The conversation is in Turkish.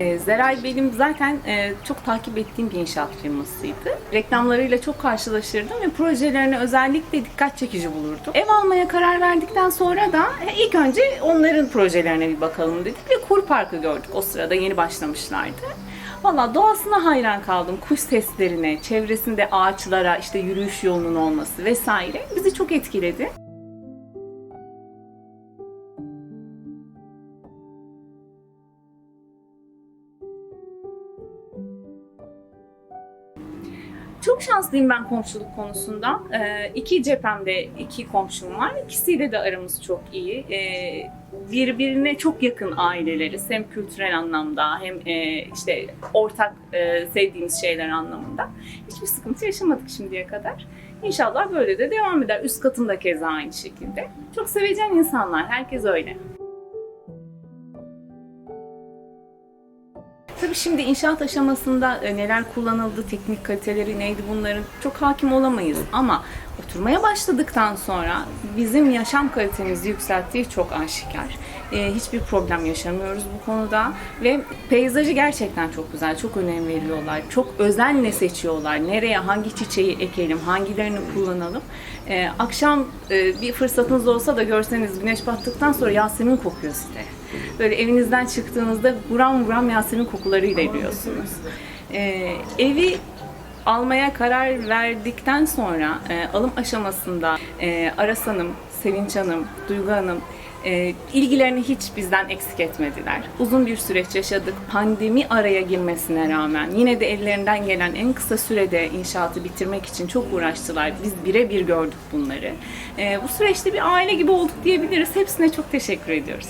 E, Zeray benim zaten e, çok takip ettiğim bir inşaat firmasıydı. Reklamlarıyla çok karşılaşırdım ve projelerine özellikle dikkat çekici bulurdum. Ev almaya karar verdikten sonra da e, ilk önce onların projelerine bir bakalım dedik ve kur parkı gördük. O sırada yeni başlamışlardı. Valla doğasına hayran kaldım. Kuş seslerine, çevresinde ağaçlara, işte yürüyüş yolunun olması vesaire bizi çok etkiledi. Çok şanslıyım ben komşuluk konusunda. Ee, iki cephemde iki komşum var. İkisiyle de aramız çok iyi. Ee, birbirine çok yakın aileleriz. Hem kültürel anlamda hem e, işte ortak e, sevdiğimiz şeyler anlamında. Hiçbir sıkıntı yaşamadık şimdiye kadar. İnşallah böyle de devam eder. Üst katım da keza aynı şekilde. Çok sevecen insanlar. Herkes öyle. Tabii şimdi inşaat aşamasında e, neler kullanıldı, teknik kaliteleri neydi bunların çok hakim olamayız. Ama oturmaya başladıktan sonra bizim yaşam kalitemizi yükselttiği çok aşikar. E, hiçbir problem yaşamıyoruz bu konuda ve peyzajı gerçekten çok güzel, çok önem veriyorlar. Çok özenle seçiyorlar. Nereye hangi çiçeği ekelim, hangilerini kullanalım. E, akşam e, bir fırsatınız olsa da görseniz güneş battıktan sonra Yasemin kokuyor size. Böyle evinizden çıktığınızda buram buram Yasemin kokularıyla eriyorsunuz. Ee, evi almaya karar verdikten sonra e, alım aşamasında e, Aras Hanım, Sevinç Hanım, Duygu Hanım e, ilgilerini hiç bizden eksik etmediler. Uzun bir süreç yaşadık. Pandemi araya girmesine rağmen yine de ellerinden gelen en kısa sürede inşaatı bitirmek için çok uğraştılar. Biz birebir gördük bunları. E, bu süreçte bir aile gibi olduk diyebiliriz. Hepsine çok teşekkür ediyoruz.